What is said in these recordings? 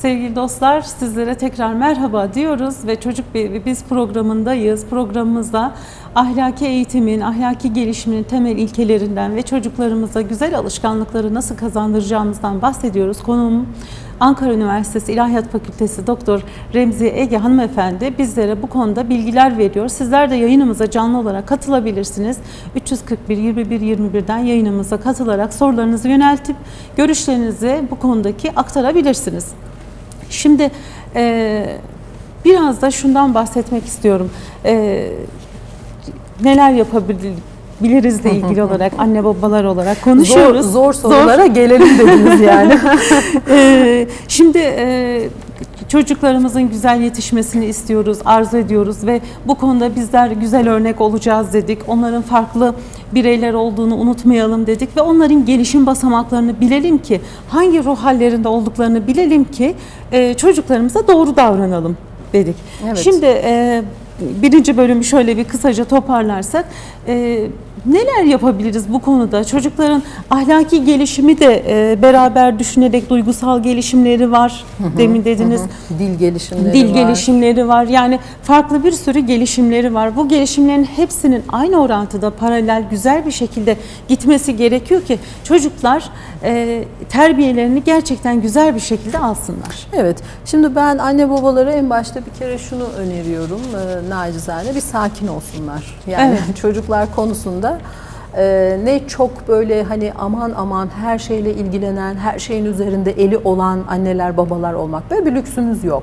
Sevgili dostlar sizlere tekrar merhaba diyoruz ve Çocuk Bevi Biz programındayız. Programımızda ahlaki eğitimin, ahlaki gelişimin temel ilkelerinden ve çocuklarımıza güzel alışkanlıkları nasıl kazandıracağımızdan bahsediyoruz. Konuğum Ankara Üniversitesi İlahiyat Fakültesi Doktor Remzi Ege hanımefendi bizlere bu konuda bilgiler veriyor. Sizler de yayınımıza canlı olarak katılabilirsiniz. 341 21 21'den yayınımıza katılarak sorularınızı yöneltip görüşlerinizi bu konudaki aktarabilirsiniz. Şimdi e, biraz da şundan bahsetmek istiyorum. E, neler yapabilirizle ilgili olarak anne babalar olarak konuşuyoruz. Zor, zor sorulara gelelim dediniz yani. Ee, şimdi e, çocuklarımızın güzel yetişmesini istiyoruz, arzu ediyoruz ve bu konuda bizler güzel örnek olacağız dedik. Onların farklı bireyler olduğunu unutmayalım dedik ve onların gelişim basamaklarını bilelim ki hangi ruh hallerinde olduklarını bilelim ki e, çocuklarımıza doğru davranalım dedik. Evet. Şimdi e, birinci bölümü şöyle bir kısaca toparlarsak e, neler yapabiliriz bu konuda? Çocukların ahlaki gelişimi de e, beraber düşünerek duygusal gelişimleri var. Demin dediniz. Dil gelişimleri Dil var. gelişimleri var. Yani farklı bir sürü gelişimleri var. Bu gelişimlerin hepsinin aynı orantıda paralel güzel bir şekilde gitmesi gerekiyor ki çocuklar e, terbiyelerini gerçekten güzel bir şekilde alsınlar. Evet. Şimdi ben anne babalara en başta bir kere şunu öneriyorum. E, nacizane bir sakin olsunlar. Yani çocuklar konusunda e, ne çok böyle hani aman aman her şeyle ilgilenen, her şeyin üzerinde eli olan anneler babalar olmak böyle bir lüksümüz yok.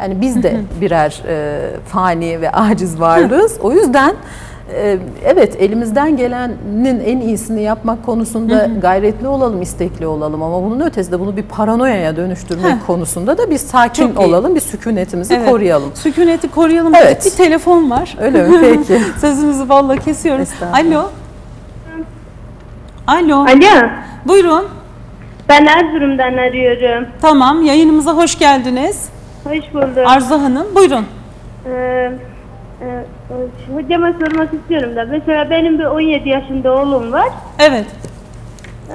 Yani biz de birer e, fani ve aciz varlığız. O yüzden evet elimizden gelenin en iyisini yapmak konusunda gayretli olalım, istekli olalım ama bunun ötesinde bunu bir paranoyaya dönüştürmek Heh. konusunda da bir sakin Çok iyi. olalım, bir sükunetimizi Evet. koruyalım. Sükuneti koruyalım. Evet. Bir telefon var. Öyle mi? Peki. Sözümüzü balla kesiyoruz. Alo. Alo. Alo, Buyurun. ben Erzurum'dan arıyorum. Tamam, yayınımıza hoş geldiniz. Hoş bulduk. Arzu Hanım, buyurun. Ee, e, hocama sormak istiyorum da, mesela benim bir 17 yaşında oğlum var. Evet.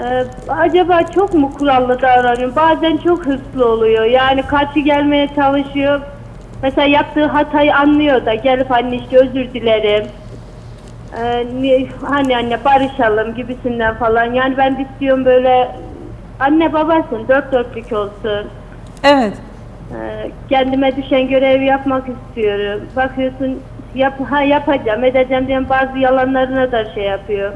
Ee, acaba çok mu kurallı davranıyor? Bazen çok hırslı oluyor. Yani karşı gelmeye çalışıyor. Mesela yaptığı hatayı anlıyor da gelip anne işte özür dilerim. Ee, ni- hani anne barışalım gibisinden falan. Yani ben istiyorum böyle anne babasın dört dörtlük olsun. Evet. Ee, kendime düşen görevi yapmak istiyorum. Bakıyorsun yap, ha yapacağım edeceğim diyen bazı yalanlarına da şey yapıyor.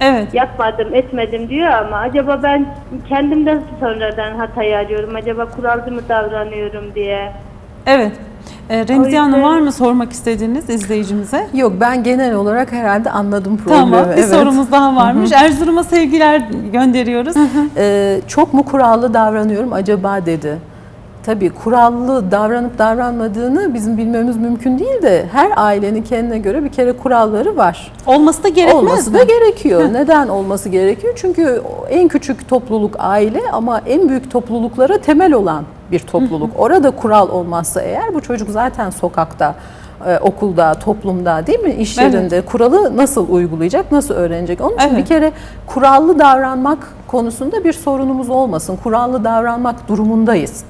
Evet. Yapmadım etmedim diyor ama acaba ben kendimden sonradan hatayı arıyorum. Acaba kuralcı mı davranıyorum diye. Evet. Ee, Remziye yüzden- Hanım var mı sormak istediğiniz izleyicimize? Yok ben genel olarak herhalde anladım problemi. Tamam. Bir evet. sorumuz daha varmış. Erzurum'a sevgiler gönderiyoruz. Ee, çok mu kurallı davranıyorum acaba dedi. Tabii kurallı davranıp davranmadığını bizim bilmemiz mümkün değil de her ailenin kendine göre bir kere kuralları var. Olması da gerekmez olması mi? da gerekiyor. Neden olması gerekiyor? Çünkü en küçük topluluk aile ama en büyük topluluklara temel olan bir topluluk. Orada kural olmazsa eğer bu çocuk zaten sokakta, e, okulda, toplumda değil mi? İş Evet. yerinde kuralı nasıl uygulayacak, nasıl öğrenecek? Onun için Evet. bir kere kurallı davranmak konusunda bir sorunumuz olmasın. Kurallı davranmak durumundayız.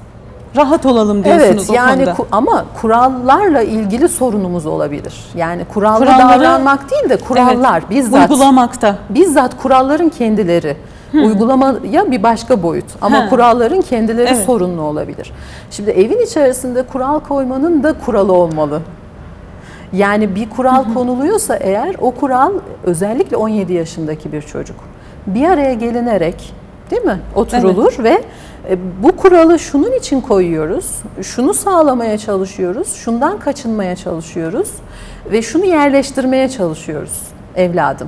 Rahat olalım diyorsunuz Evet o yani konuda. ku- ama kurallarla ilgili sorunumuz olabilir. Yani kurallı Kuralları- davranmak değil de kurallar Evet, bizzat Uygulamakta. bizzat kuralların kendileri. Uygulamaya bir başka boyut ama Hı. kuralların kendileri Evet. sorunlu olabilir. Şimdi evin içerisinde kural koymanın da kuralı olmalı. Yani bir kural konuluyorsa eğer o kural özellikle 17 yaşındaki bir çocuk bir araya gelinerek değil mi oturulur ve e, bu kuralı şunun için koyuyoruz, şunu sağlamaya çalışıyoruz, şundan kaçınmaya çalışıyoruz ve şunu yerleştirmeye çalışıyoruz evladım.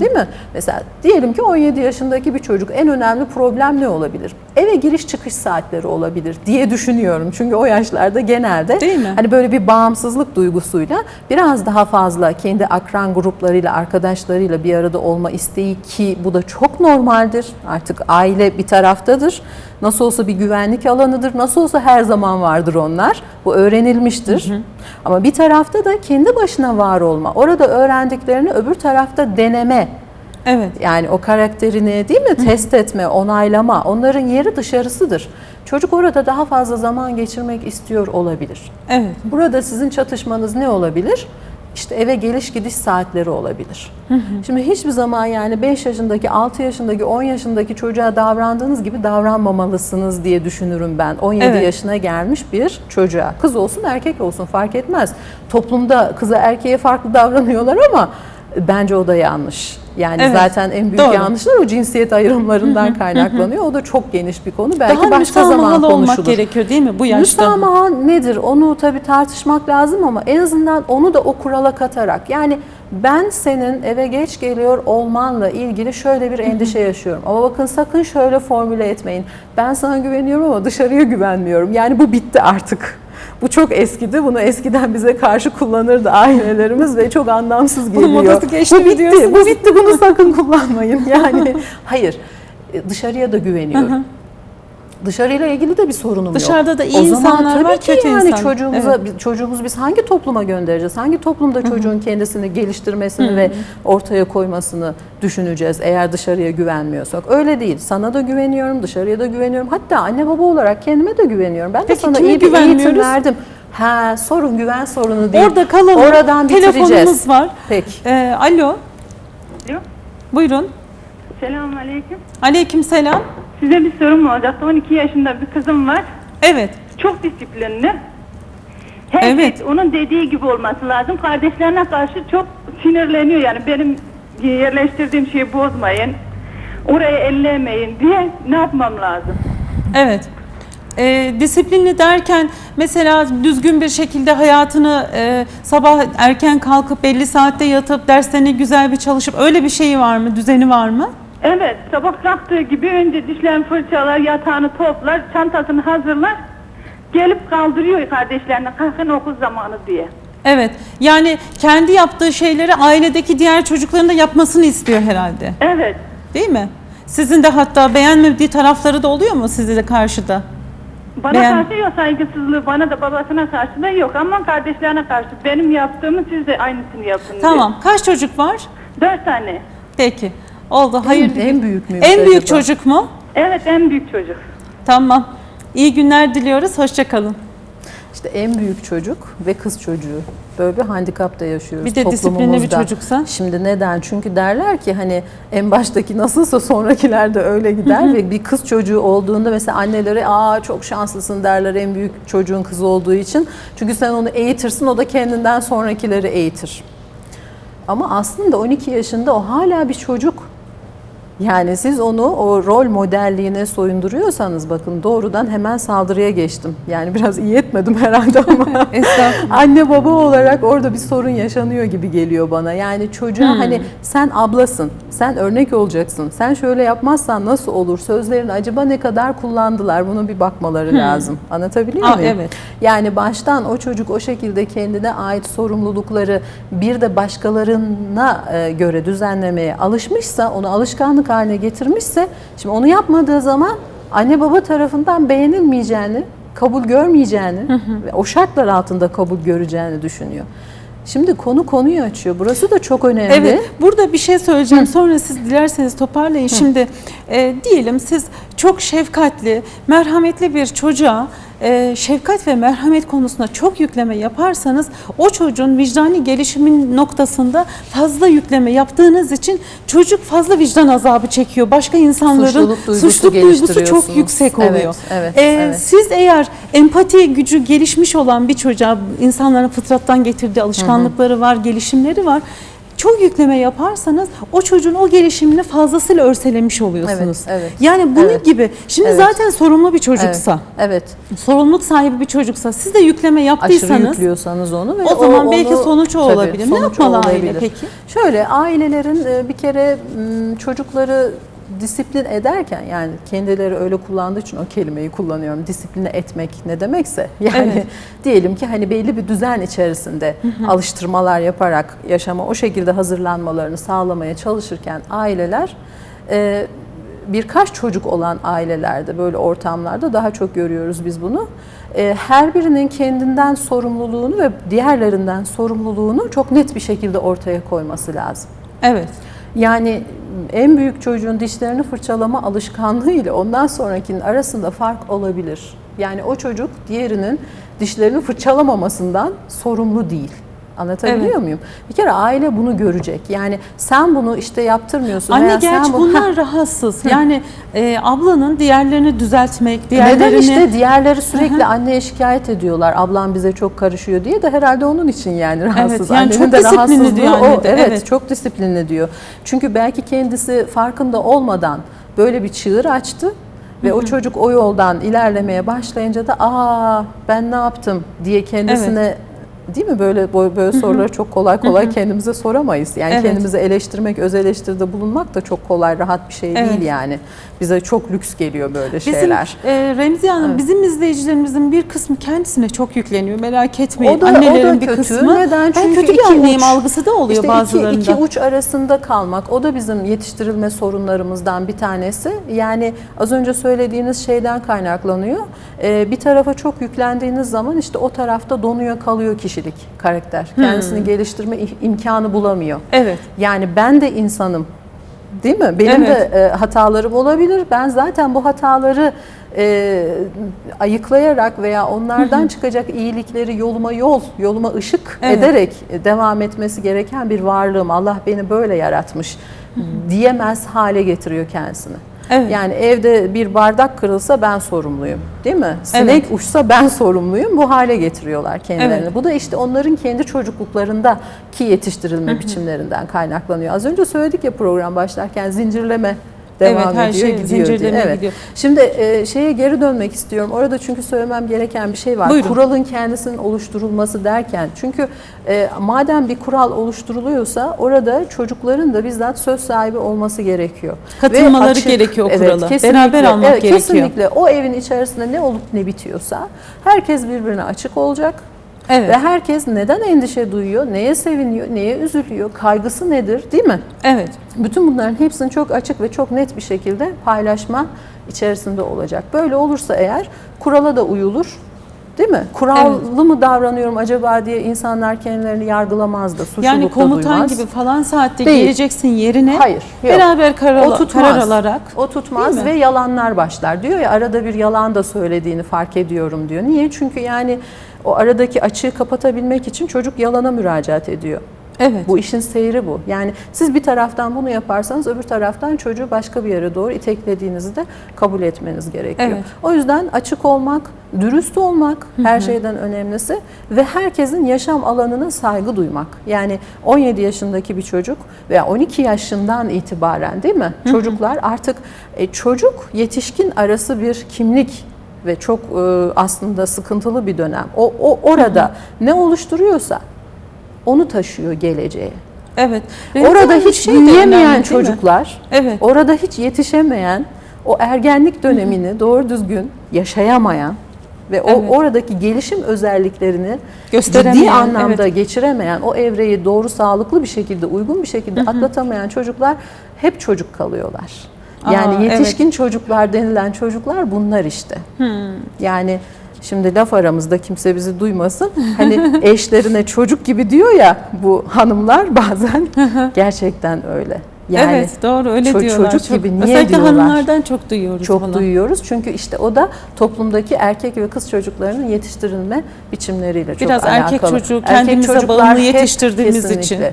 Değil mi? Mesela diyelim ki 17 yaşındaki bir çocuk en önemli problem ne olabilir? Eve giriş çıkış saatleri olabilir diye düşünüyorum. Çünkü o yaşlarda genelde Değil mi? hani böyle bir bağımsızlık duygusuyla biraz daha fazla kendi akran gruplarıyla, arkadaşlarıyla bir arada olma isteği ki bu da çok normaldir. Artık aile bir taraftadır. Nasıl olsa bir güvenlik alanıdır. Nasıl olsa her zaman vardır onlar. Bu öğrenilmiştir. Ama bir tarafta da kendi başına var olma. Orada öğrendiklerini öbür tarafta deneme Evet. Yani o karakterini değil mi test etme, onaylama onların yeri dışarısıdır. Çocuk orada daha fazla zaman geçirmek istiyor olabilir. Evet. Burada sizin çatışmanız ne olabilir? İşte eve geliş gidiş saatleri olabilir. Şimdi hiçbir zaman yani 5 yaşındaki, 6 yaşındaki, 10 yaşındaki çocuğa davrandığınız gibi davranmamalısınız diye düşünürüm ben. 17 Evet. yaşına gelmiş bir çocuğa. Kız olsun erkek olsun fark etmez. Toplumda kıza erkeğe farklı davranıyorlar ama bence o da yanlış. Yani Evet, zaten en büyük doğru. yanlışlar o cinsiyet ayrımlarından kaynaklanıyor. O da çok geniş bir konu. Belki Daha başka zaman müsamahalı olmak konuşulur. gerekiyor değil mi bu yaşta? Müsamaha nedir? Onu tabii tartışmak lazım ama en azından onu da o kurala katarak yani ben senin eve geç geliyor olmanla ilgili şöyle bir endişe yaşıyorum. Ama bakın sakın şöyle formüle etmeyin. Ben sana güveniyorum ama dışarıya güvenmiyorum. Yani bu bitti artık. Bu çok eskidi. Bunu eskiden bize karşı kullanırdı ailelerimiz ve çok anlamsız Bunun geliyor. modası geçti bu bitti. diyorsunuz? Bu bitti. Bunu sakın kullanmayın. Yani hayır. Dışarıya da güveniyorum. Dışarıyla ilgili de bir sorunum yok. Dışarıda da iyi o zaman insanlar tabii var, ki kötü yani insan. çocuğumuza Evet. çocuğumuz biz hangi topluma göndereceğiz? Hangi toplumda çocuğun kendisini geliştirmesini ve ortaya koymasını düşüneceğiz eğer dışarıya güvenmiyorsak? Öyle değil. Sana da güveniyorum, dışarıya da güveniyorum. Hatta anne baba olarak kendime de güveniyorum. Ben de Peki sana iyi bir eğitim verdim. Ha, sorun güven sorunu değil. Orada kalalım. Oradan bitireceğiz. Telefonumuz var. Peki. Ee, alo. Alo. Buyurun. Selamun aleyküm. Aleyküm selam. Size bir sorum olacaktı. 12 yaşında bir kızım var. Evet. Çok disiplinli. Her Evet. şey onun dediği gibi olması lazım. Kardeşlerine karşı çok sinirleniyor. Yani benim yerleştirdiğim şeyi bozmayın. Orayı ellemeyin diye ne yapmam lazım? Evet. Ee, disiplinli derken mesela düzgün bir şekilde hayatını e, sabah erken kalkıp belli saatte yatıp derslerine güzel bir çalışıp öyle bir şeyi var mı? Düzeni var mı? Evet, sabah kalktığı gibi önce dişlerini fırçalar, yatağını toplar, çantasını hazırlar. Gelip kaldırıyor kardeşlerine kalkın okul zamanı diye. Evet. Yani kendi yaptığı şeyleri ailedeki diğer çocukların da yapmasını istiyor herhalde. Evet, Değil mi? Sizin de hatta beğenmediği tarafları da oluyor mu size de karşıda? Bana Beğen- karşı yok saygısızlığı, bana da babasına karşı da yok ama kardeşlerine karşı benim yaptığımı siz de aynısını yapın diye. Tamam. Kaç çocuk var? Dört tane. Peki. Oldu. Hayırlı. en büyük müymüş En büyük acaba? çocuk mu? Evet en büyük çocuk. Tamam. İyi günler diliyoruz. Hoşçakalın. İşte en büyük çocuk ve kız çocuğu. Böyle bir handikapta yaşıyoruz Bir de disiplinli bir çocuksa? Şimdi neden? Çünkü derler ki hani en baştaki nasılsa sonrakiler de öyle gider ve bir kız çocuğu olduğunda mesela annelere aa çok şanslısın derler en büyük çocuğun kız olduğu için. Çünkü sen onu eğitirsin o da kendinden sonrakileri eğitir. Ama aslında 12 yaşında o hala bir çocuk. Yani siz onu o rol modelliğine soyunduruyorsanız bakın doğrudan hemen saldırıya geçtim. Yani biraz iyi etmedim herhalde ama anne baba olarak orada bir sorun yaşanıyor gibi geliyor bana. Yani çocuğa hani sen ablasın, sen örnek olacaksın. Sen şöyle yapmazsan nasıl olur? Sözlerini acaba ne kadar kullandılar? Bunun bir bakmaları lazım. Anlatabiliyor Aa, muyum? evet. Yani baştan o çocuk o şekilde kendine ait sorumlulukları bir de başkalarına e, göre düzenlemeye alışmışsa, onu alışkanlık haline getirmişse, şimdi onu yapmadığı zaman anne baba tarafından beğenilmeyeceğini, kabul görmeyeceğini ve o şartlar altında kabul göreceğini düşünüyor. Şimdi konu konuyu açıyor. Burası da çok önemli. Evet, burada bir şey söyleyeceğim. Sonra siz dilerseniz toparlayın. Şimdi e, diyelim siz çok şefkatli, merhametli bir çocuğa e, şefkat ve merhamet konusunda çok yükleme yaparsanız o çocuğun vicdani gelişimin noktasında fazla yükleme yaptığınız için çocuk fazla vicdan azabı çekiyor. Başka insanların Suçluluk duygusu suçluluk duygusu çok yüksek Evet, oluyor. evet, E, evet. Siz eğer empati gücü gelişmiş olan bir çocuğa, insanların fıtrattan getirdiği alışkanlıkları var, gelişimleri var. Çok yükleme yaparsanız o çocuğun o gelişimini fazlasıyla örselemiş oluyorsunuz. Evet, evet. Yani bunun Evet. gibi. Şimdi Evet. zaten sorumlu bir çocuksa, Evet. sorumluluk sahibi bir çocuksa, siz de yükleme Aşırı yaptıysanız yüklüyorsanız onu ve o zaman onu- belki sonuç o Tabii, olabilir. Ne sonuç yapmalı o aile olabilir. peki? Şöyle ailelerin e, bir kere çocukları disiplin ederken yani kendileri öyle kullandığı için o kelimeyi kullanıyorum. Disipline etmek ne demekse yani Evet. diyelim ki hani belli bir düzen içerisinde alıştırmalar yaparak yaşama o şekilde hazırlanmalarını sağlamaya çalışırken aileler e, birkaç çocuk olan ailelerde böyle ortamlarda daha çok görüyoruz biz bunu. E, Her birinin kendinden sorumluluğunu ve diğerlerinden sorumluluğunu çok net bir şekilde ortaya koyması lazım. Evet. Yani en büyük çocuğun dişlerini fırçalama alışkanlığı ile ondan sonrakinin arasında fark olabilir. Yani o çocuk diğerinin dişlerini fırçalamamasından sorumlu değil. Anlatabiliyor Evet. muyum? Bir kere aile bunu görecek. Yani sen bunu işte yaptırmıyorsun Anne gerçi sen bu- bunlar rahatsız. Yani e, ablanın diğerlerini düzeltmek, diğerlerini... Neden işte diğerleri sürekli anneye şikayet ediyorlar. Ablam bize çok karışıyor diye de herhalde onun için yani rahatsız. yani Annenin çok de disiplinli diyor o. Evet, evet. çok disiplinli diyor. Çünkü belki kendisi farkında olmadan böyle bir çığır açtı ve o çocuk o yoldan ilerlemeye başlayınca da aa ben ne yaptım diye kendisine Değil mi böyle böyle soruları çok kolay kolay kendimize soramayız. Yani Evet. kendimizi eleştirmek, öz eleştiride bulunmak da çok kolay, rahat bir şey Evet. değil yani. Bize çok lüks geliyor böyle Bizim şeyler. e, Remziye Hanım bizim izleyicilerimizin bir kısmı kendisine çok yükleniyor. Merak etmeyin. O da, Annelerin o da bir kötü. kısmı. Neden? ben Çünkü kötü bir anneyim uç. algısı da oluyor İşte bazılarında. Iki, iki uç arasında kalmak. O da bizim yetiştirilme sorunlarımızdan bir tanesi. Yani az önce söylediğiniz şeyden kaynaklanıyor. Ee, bir tarafa çok yüklendiğiniz zaman işte o tarafta donuyor kalıyor kişilik, karakter. Kendisini geliştirme i- imkanı bulamıyor. Evet. Yani ben de insanım. Değil mi? Benim Evet. de e, hatalarım olabilir. Ben zaten bu hataları e, ayıklayarak veya onlardan çıkacak iyilikleri yoluma yol, yoluma ışık Evet. ederek e, devam etmesi gereken bir varlığım. Allah beni böyle yaratmış diyemez hale getiriyor kendisini. Evet. Yani evde bir bardak kırılsa ben sorumluyum. Değil mi? Sinek Evet. uçsa ben sorumluyum. Bu hale getiriyorlar kendilerini. Evet. Bu da işte onların kendi çocukluklarındaki yetiştirilme biçimlerinden kaynaklanıyor. Az önce söyledik ya program başlarken zincirleme devam Evet, her ediyor, şey gidiyor. zincirleme diye. Evet. gidiyor. Şimdi e, şeye geri dönmek istiyorum. Orada çünkü söylemem gereken bir şey var. Buyurun. Kuralın kendisinin oluşturulması derken. Çünkü e, madem bir kural oluşturuluyorsa orada çocukların da bizzat söz sahibi olması gerekiyor. Katılmaları Ve açık- gerekiyor o Evet, kurala. kesinlikle. Beraber almak Evet, gerekiyor. Kesinlikle. O evin içerisinde ne olup ne bitiyorsa herkes birbirine açık olacak. Evet. Ve herkes neden endişe duyuyor, neye seviniyor, neye üzülüyor, kaygısı nedir değil mi? Evet. Bütün bunların hepsini çok açık ve çok net bir şekilde paylaşma içerisinde olacak. Böyle olursa eğer kurala da uyulur. Değil mi? Kurallı mı davranıyorum acaba diye insanlar kendilerini yargılamaz da suçluluk Yani komutan duymaz. gibi falan saatte Değil. geleceksin yerine. Hayır, yok. Beraber karar, o tutmaz. karar alarak. O tutmaz ve yalanlar başlar. Diyor ya arada bir yalan da söylediğini fark ediyorum diyor. Niye? Çünkü yani o aradaki açığı kapatabilmek için çocuk yalana müracaat ediyor. Evet. Bu işin seyri bu. Yani siz bir taraftan bunu yaparsanız öbür taraftan çocuğu başka bir yere doğru iteklediğinizi de kabul etmeniz gerekiyor. Evet. O yüzden açık olmak, dürüst olmak her şeyden önemlisi ve herkesin yaşam alanına saygı duymak. Yani 17 yaşındaki bir çocuk veya 12 yaşından itibaren değil mi? Çocuklar artık e, çocuk yetişkin arası bir kimlik ve çok e, aslında sıkıntılı bir dönem. O, o orada ne oluşturuyorsa onu taşıyor geleceğe. Evet. Remzi Orada hiç şey büyüyemeyen önemli çocuklar, Evet. orada hiç yetişemeyen, o ergenlik dönemini doğru düzgün yaşayamayan ve o Evet. oradaki gelişim özelliklerini ciddi anlamda geçiremeyen, o evreyi doğru sağlıklı bir şekilde, uygun bir şekilde atlatamayan çocuklar hep çocuk kalıyorlar. Yani Aa, yetişkin çocuklar denilen çocuklar bunlar işte. Yani şimdi laf aramızda kimse bizi duymasın. Hani eşlerine çocuk gibi diyor ya bu hanımlar bazen gerçekten öyle. Yani evet doğru öyle ço- diyorlar. çocuk Çok- gibi niye Özellikle diyorlar? hanımlardan çok duyuyoruz çok bunu. duyuyoruz. Çünkü işte o da toplumdaki erkek ve kız çocuklarının yetiştirilme biçimleriyle çok Biraz alakalı. erkek çocuğu kendimize bağımlı hep yetiştirdiğimiz için. kesinlikle.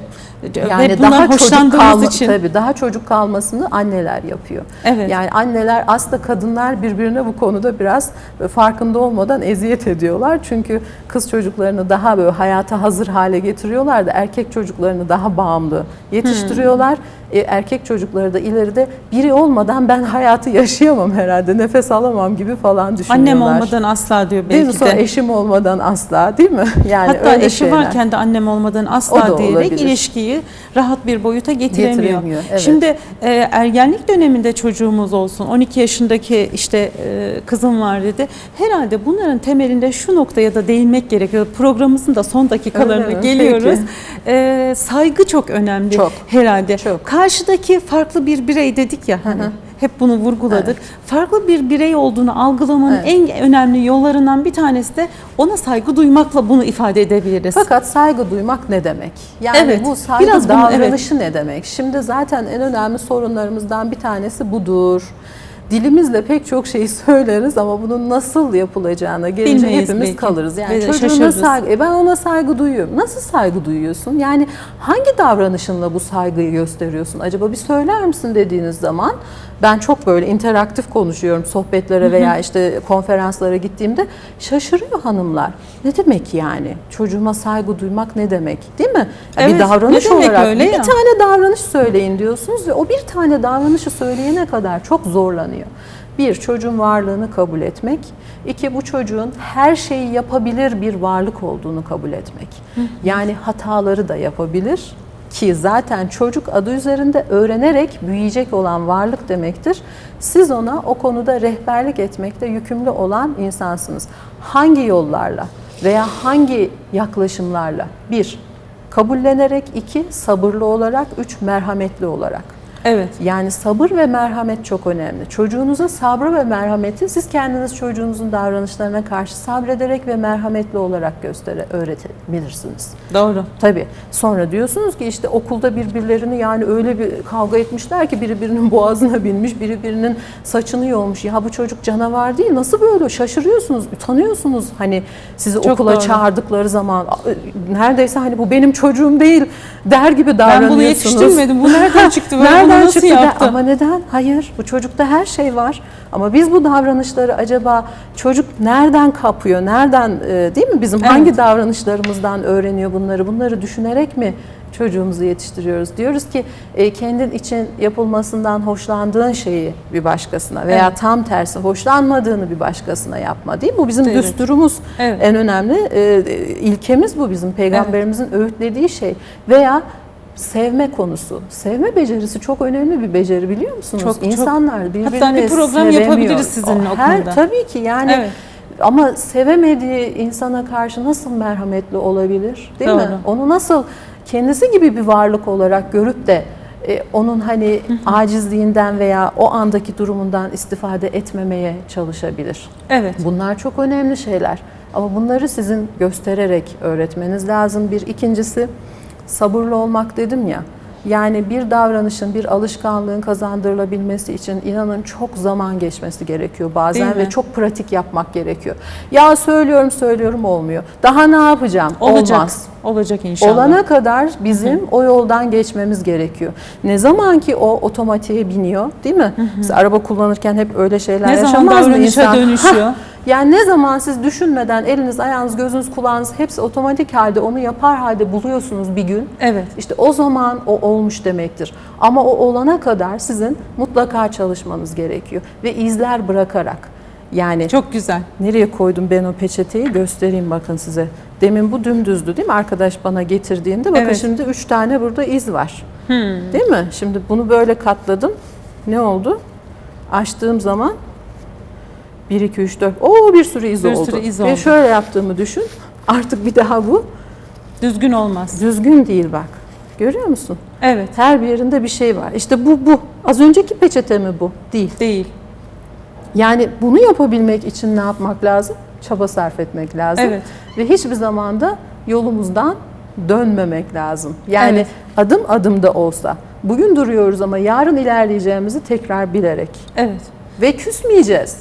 Yani ve bundan çocuk kalma- için. Tabii daha çocuk kalmasını anneler yapıyor. Evet. Yani anneler aslında kadınlar birbirine bu konuda biraz farkında olmadan eziyet ediyorlar. Çünkü kız çocuklarını daha böyle hayata hazır hale getiriyorlar da erkek çocuklarını daha bağımlı yetiştiriyorlar. E, erkek çocukları da ileride biri olmadan ben hayatı yaşayamam herhalde, nefes alamam gibi falan düşünüyorlar. Annem olmadan asla diyor Değil mi? belki Sonra de. eşim olmadan asla değil mi? Yani Hatta öyle eşi şeyler. varken de annem olmadan asla diyerek olabilir. ilişkiyi rahat bir boyuta getiremiyor. Getiremiyor, evet. Şimdi e, ergenlik döneminde çocuğumuz olsun, 12 yaşındaki işte e, kızım var dedi. Herhalde bunların temelinde şu noktaya da değinmek gerekiyor. Programımızın da son dakikalarına geliyoruz. E, saygı çok önemli Çok. herhalde. Çok. Karşıdaki farklı bir birey dedik ya hani. hep bunu vurguladık. Farklı bir birey olduğunu algılamanın en önemli yollarından bir tanesi de ona saygı duymakla bunu ifade edebiliriz. Fakat saygı duymak ne demek? Yani Evet, bu saygı biraz bunu- davranışı ne demek? Şimdi zaten en önemli sorunlarımızdan bir tanesi budur. Dilimizle pek çok şeyi söyleriz ama bunun nasıl yapılacağına gelince Bilmeyiz hepimiz belki. kalırız. Yani Ve çocuğuna saygı, e ben ona saygı duyuyorum. Nasıl saygı duyuyorsun? Yani hangi davranışınla bu saygıyı gösteriyorsun? Acaba bir söyler misin dediğiniz zaman ben çok böyle interaktif konuşuyorum sohbetlere veya işte konferanslara gittiğimde şaşırıyor hanımlar. Ne demek yani? Çocuğuma saygı duymak ne demek? Değil mi? Evet, bir davranış olarak bir ya? tane davranış söyleyin diyorsunuz ve o bir tane davranışı söyleyene kadar çok zorlanıyor. Bir, çocuğun varlığını kabul etmek. İki, bu çocuğun her şeyi yapabilir bir varlık olduğunu kabul etmek. Yani hataları da yapabilir ki zaten çocuk adı üzerinde öğrenerek büyüyecek olan varlık demektir. Siz ona o konuda rehberlik etmekte yükümlü olan insansınız. Hangi yollarla veya hangi yaklaşımlarla? Bir, kabullenerek, iki, sabırlı olarak, üç, merhametli olarak. Evet. Yani sabır ve merhamet çok önemli. Çocuğunuza sabrı ve merhameti siz kendiniz çocuğunuzun davranışlarına karşı sabrederek ve merhametli olarak göstere öğretebilirsiniz. Doğru. Tabii. Sonra diyorsunuz ki işte okulda birbirlerini yani öyle bir kavga etmişler ki biri birinin boğazına binmiş, biri birinin saçını yolmuş. Ya bu çocuk canavar değil. Nasıl böyle? Şaşırıyorsunuz, utanıyorsunuz. Hani sizi Çok okula doğru. çağırdıkları zaman neredeyse hani bu benim çocuğum değil der gibi Ben davranıyorsunuz. bunu yetiştirmedim. Bu nereden çıktı? Ben bunu Nereden çıktı? yaptım? Ama neden? Hayır. Bu çocukta her şey var. Ama biz bu davranışları acaba çocuk nereden kapıyor? Nereden e, değil mi? Bizim Evet. hangi davranışlarımızdan öğreniyor bunları? Bunları düşünerek mi çocuğumuzu yetiştiriyoruz? Diyoruz ki e, kendin için yapılmasından hoşlandığın şeyi bir başkasına veya Evet. tam tersi hoşlanmadığını bir başkasına yapma değil mi? Bu bizim Evet. düsturumuz. Evet. En önemli e, ilkemiz bu bizim peygamberimizin öğütlediği şey. Veya sevme konusu. Sevme becerisi çok önemli bir beceri biliyor musunuz? Çok, çok. İnsanlar birbirini Hatta bir program sevemiyor. yapabiliriz sizinle o Her, konuda. Tabii ki yani Evet. ama sevemediği insana karşı nasıl merhametli olabilir? Değil mi? Doğru. Onu nasıl kendisi gibi bir varlık olarak görüp de e, onun hani acizliğinden veya o andaki durumundan istifade etmemeye çalışabilir. Evet. Bunlar çok önemli şeyler. Ama bunları sizin göstererek öğretmeniz lazım. Bir ikincisi sabırlı olmak dedim ya. Yani bir davranışın, bir alışkanlığın kazandırılabilmesi için inanın çok zaman geçmesi gerekiyor bazen ve çok pratik yapmak gerekiyor. Ya söylüyorum söylüyorum olmuyor. Daha ne yapacağım? Olacak. Olmaz. Olacak inşallah. Olana kadar bizim o yoldan geçmemiz gerekiyor. Ne zaman ki o otomatiğe biniyor değil mi? Siz araba kullanırken hep öyle şeyler ne zaman yaşamaz mı davranışa insan? dönüşüyor? Hah, yani ne zaman siz düşünmeden eliniz, ayağınız, gözünüz, kulağınız hepsi otomatik halde onu yapar halde buluyorsunuz bir gün. Evet. İşte o zaman o olmuş demektir. Ama o olana kadar sizin mutlaka çalışmanız gerekiyor ve izler bırakarak. Yani Çok güzel. Nereye koydum ben o peçeteyi göstereyim bakın size. Demin bu dümdüzdü değil mi arkadaş bana getirdiğinde? Bakın Evet. şimdi üç tane burada iz var. Hmm. Değil mi? Şimdi bunu böyle katladım. Ne oldu? Açtığım zaman 1, 2, 3, 4. Oo bir sürü iz Bir oldu. sürü iz Ve oldu. şöyle yaptığımı düşün. Artık bir daha bu Düzgün olmaz. düzgün değil bak. Görüyor musun? Evet. Her bir yerinde bir şey var. İşte bu bu. Az önceki peçete mi bu? Değil. Değil. Yani bunu yapabilmek için ne yapmak lazım? Çaba sarf etmek lazım. Evet. Ve hiçbir zaman da yolumuzdan dönmemek lazım. Yani Evet. adım adım da olsa. Bugün duruyoruz ama yarın ilerleyeceğimizi tekrar bilerek. Evet. Ve küsmeyeceğiz.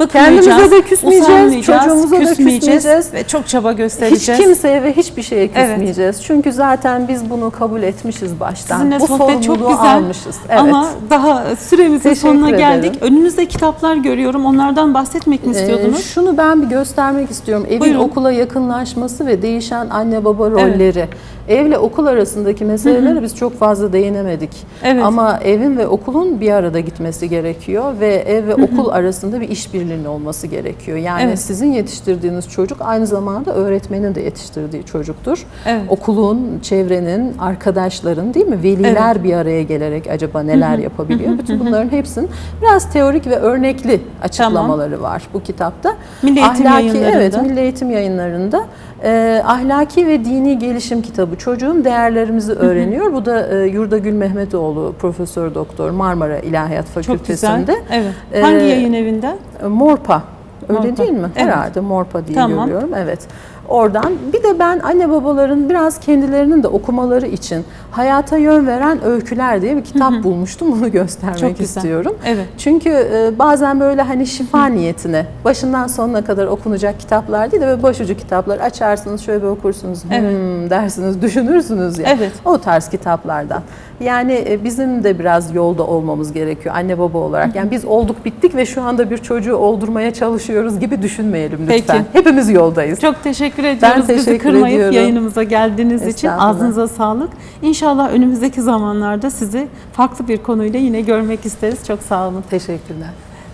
Bıkmayacağız, Kendimize de küsmeyeceğiz, çocuğumuza da küsmeyeceğiz. ve çok çaba Hiç göstereceğiz. kimseye ve hiçbir şeye küsmeyeceğiz. Çünkü zaten biz bunu kabul etmişiz baştan. Sizinle Bu sohbet çok güzel almışız. Evet. ama daha süremizin Teşekkür sonuna ederim. geldik. Önünüzde kitaplar görüyorum. Onlardan bahsetmek mi Ee, istiyordunuz? şunu ben bir göstermek istiyorum. Evin Buyurun. okula yakınlaşması ve değişen anne baba rolleri. Evle okul arasındaki meselelere biz çok fazla değinemedik. Evet. Ama evin ve okulun bir arada gitmesi gerekiyor ve ev ve okul arasında bir işbirliğinin olması gerekiyor. Yani Evet. sizin yetiştirdiğiniz çocuk aynı zamanda öğretmenin de yetiştirdiği çocuktur. Evet. Okulun, çevrenin, arkadaşların değil mi? Veliler bir araya gelerek acaba neler yapabiliyor? Bütün bunların hepsinin biraz teorik ve örnekli açıklamaları var bu kitapta. Milli Eğitim Ahlaki, Yayınları'nda. Evet, Milli Eğitim Yayınları'nda e, ahlaki ve dini gelişim kitabı çocuğum değerlerimizi öğreniyor. Bu da e, Yurda Gül Mehmetoğlu Profesör Doktor Marmara İlahiyat Çok güzel. Fakültesi'nde. Evet. Ee, Hangi yayın evinde? E, Morpa. Öyle Morpa. değil mi? Evet. Herhalde Morpa diye Tamam. görüyorum. Evet. Oradan bir de ben anne babaların biraz kendilerinin de okumaları için hayata yön veren öyküler diye bir kitap bulmuştum. Bunu göstermek Çok güzel. istiyorum. Evet. Çünkü e, bazen böyle hani şifa niyetine başından sonuna kadar okunacak kitaplar değil de böyle başucu kitaplar açarsınız şöyle bir okursunuz Evet. "Hmm" dersiniz düşünürsünüz ya. Evet. O tarz kitaplardan. Yani e, bizim de biraz yolda olmamız gerekiyor anne baba olarak. Yani biz olduk bittik ve şu anda bir çocuğu oldurmaya çalışıyoruz gibi düşünmeyelim lütfen. Peki. Hepimiz yoldayız. Çok teşekkür ediyoruz bizi teşekkür kırmayıp ediyorum. yayınımıza geldiğiniz için. Ağzınıza sağlık. İnşallah önümüzdeki zamanlarda sizi farklı bir konuyla yine görmek isteriz. Çok sağ olun. Teşekkürler.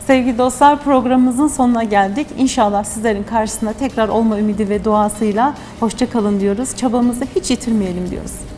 Sevgili dostlar programımızın sonuna geldik. İnşallah sizlerin karşısında tekrar olma ümidi ve duasıyla hoşça kalın diyoruz. Çabamızı hiç yitirmeyelim diyoruz.